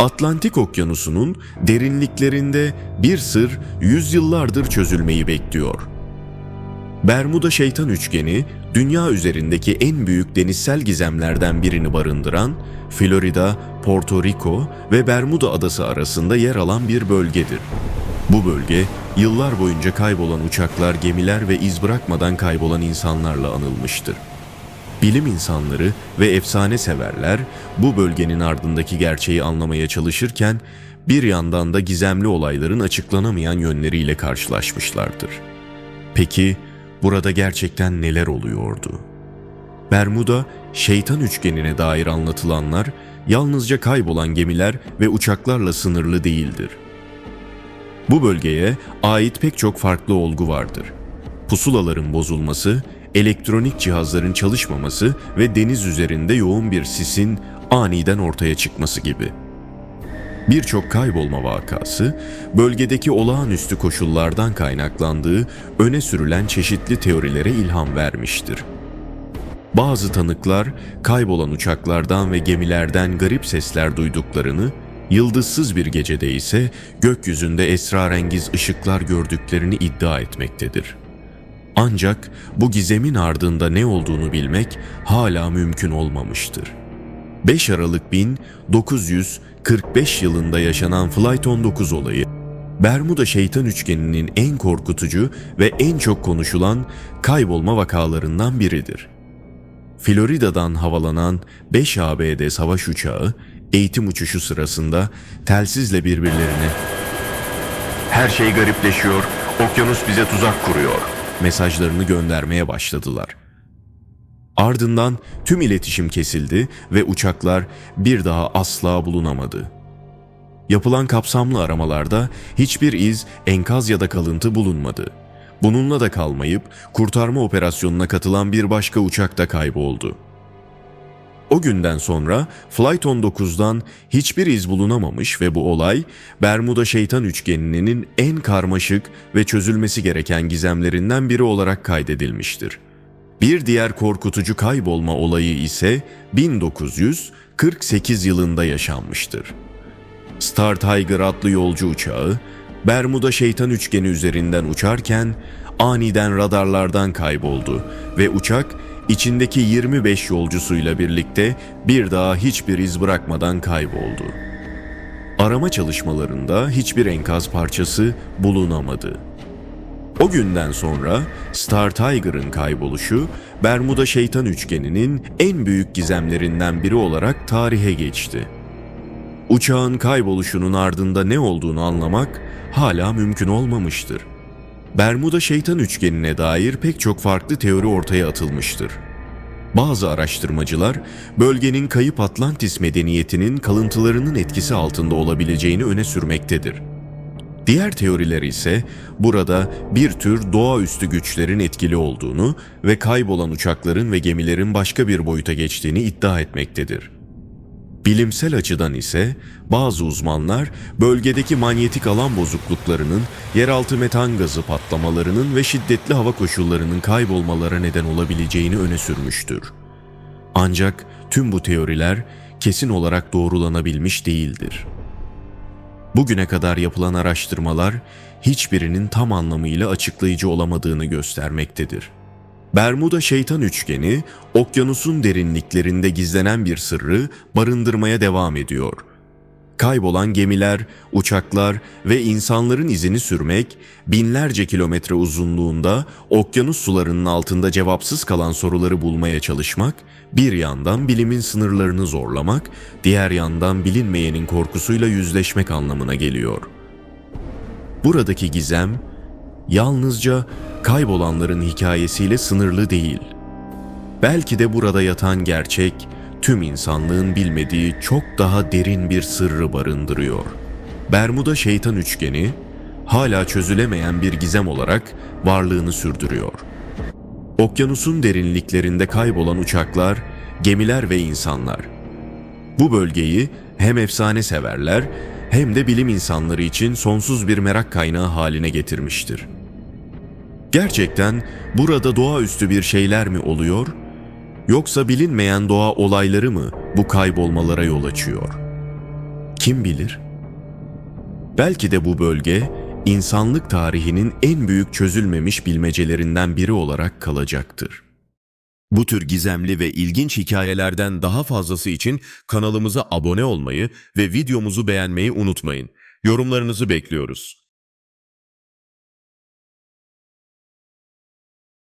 Atlantik Okyanusu'nun derinliklerinde bir sır yüzyıllardır çözülmeyi bekliyor. Bermuda Şeytan Üçgeni, dünya üzerindeki en büyük denizsel gizemlerden birini barındıran, Florida, Porto Rico ve Bermuda adası arasında yer alan bir bölgedir. Bu bölge, yıllar boyunca kaybolan uçaklar, gemiler ve iz bırakmadan kaybolan insanlarla anılmıştır. Bilim insanları ve efsane severler bu bölgenin ardındaki gerçeği anlamaya çalışırken bir yandan da gizemli olayların açıklanamayan yönleriyle karşılaşmışlardır. Peki burada gerçekten neler oluyordu? Bermuda şeytan üçgenine dair anlatılanlar yalnızca kaybolan gemiler ve uçaklarla sınırlı değildir. Bu bölgeye ait pek çok farklı olgu vardır. Pusulaların bozulması, elektronik cihazların çalışmaması ve deniz üzerinde yoğun bir sisin aniden ortaya çıkması gibi. Birçok kaybolma vakası bölgedeki olağanüstü koşullardan kaynaklandığı öne sürülen çeşitli teorilere ilham vermiştir. Bazı tanıklar kaybolan uçaklardan ve gemilerden garip sesler duyduklarını, yıldızsız bir gecede ise gökyüzünde esrarengiz ışıklar gördüklerini iddia etmektedir. Ancak bu gizemin ardında ne olduğunu bilmek hala mümkün olmamıştır. 5 Aralık 1945 yılında yaşanan Flight 19 olayı, Bermuda Şeytan Üçgeni'nin en korkutucu ve en çok konuşulan kaybolma vakalarından biridir. Florida'dan havalanan 5 ABD savaş uçağı eğitim uçuşu sırasında telsizle birbirlerine her şey garipleşiyor, okyanus bize tuzak kuruyor mesajlarını göndermeye başladılar. Ardından tüm iletişim kesildi ve uçaklar bir daha asla bulunamadı. Yapılan kapsamlı aramalarda hiçbir iz, enkaz ya da kalıntı bulunmadı. Bununla da kalmayıp kurtarma operasyonuna katılan bir başka uçak da kayboldu. O günden sonra Flight 19'dan hiçbir iz bulunamamış ve bu olay Bermuda Şeytan Üçgeni'nin en karmaşık ve çözülmesi gereken gizemlerinden biri olarak kaydedilmiştir. Bir diğer korkutucu kaybolma olayı ise 1948 yılında yaşanmıştır. Star Tiger adlı yolcu uçağı Bermuda Şeytan Üçgeni üzerinden uçarken aniden radarlardan kayboldu ve uçak içindeki 25 yolcusuyla birlikte bir daha hiçbir iz bırakmadan kayboldu. Arama çalışmalarında hiçbir enkaz parçası bulunamadı. O günden sonra Star Tiger'ın kayboluşu Bermuda Şeytan Üçgeni'nin en büyük gizemlerinden biri olarak tarihe geçti. Uçağın kayboluşunun ardında ne olduğunu anlamak hala mümkün olmamıştır. Bermuda Şeytan Üçgeni'ne dair pek çok farklı teori ortaya atılmıştır. Bazı araştırmacılar bölgenin kayıp Atlantis medeniyetinin kalıntılarının etkisi altında olabileceğini öne sürmektedir. Diğer teoriler ise burada bir tür doğaüstü güçlerin etkili olduğunu ve kaybolan uçakların ve gemilerin başka bir boyuta geçtiğini iddia etmektedir. Bilimsel açıdan ise bazı uzmanlar bölgedeki manyetik alan bozukluklarının, yeraltı metan gazı patlamalarının ve şiddetli hava koşullarının kaybolmalara neden olabileceğini öne sürmüştür. Ancak tüm bu teoriler kesin olarak doğrulanabilmiş değildir. Bugüne kadar yapılan araştırmalar hiçbirinin tam anlamıyla açıklayıcı olamadığını göstermektedir. Bermuda Şeytan Üçgeni, okyanusun derinliklerinde gizlenen bir sırrı barındırmaya devam ediyor. Kaybolan gemiler, uçaklar ve insanların izini sürmek, binlerce kilometre uzunluğunda okyanus sularının altında cevapsız kalan soruları bulmaya çalışmak, bir yandan bilimin sınırlarını zorlamak, diğer yandan bilinmeyenin korkusuyla yüzleşmek anlamına geliyor. Buradaki gizem, yalnızca kaybolanların hikayesiyle sınırlı değil. Belki de burada yatan gerçek tüm insanlığın bilmediği çok daha derin bir sırrı barındırıyor. Bermuda Şeytan Üçgeni hala çözülemeyen bir gizem olarak varlığını sürdürüyor. Okyanusun derinliklerinde kaybolan uçaklar, gemiler ve insanlar. Bu bölgeyi hem efsane severler hem de bilim insanları için sonsuz bir merak kaynağı haline getirmiştir. Gerçekten burada doğaüstü bir şeyler mi oluyor? Yoksa bilinmeyen doğa olayları mı bu kaybolmalara yol açıyor? Kim bilir? Belki de bu bölge insanlık tarihinin en büyük çözülmemiş bilmecelerinden biri olarak kalacaktır. Bu tür gizemli ve ilginç hikayelerden daha fazlası için kanalımıza abone olmayı ve videomuzu beğenmeyi unutmayın. Yorumlarınızı bekliyoruz.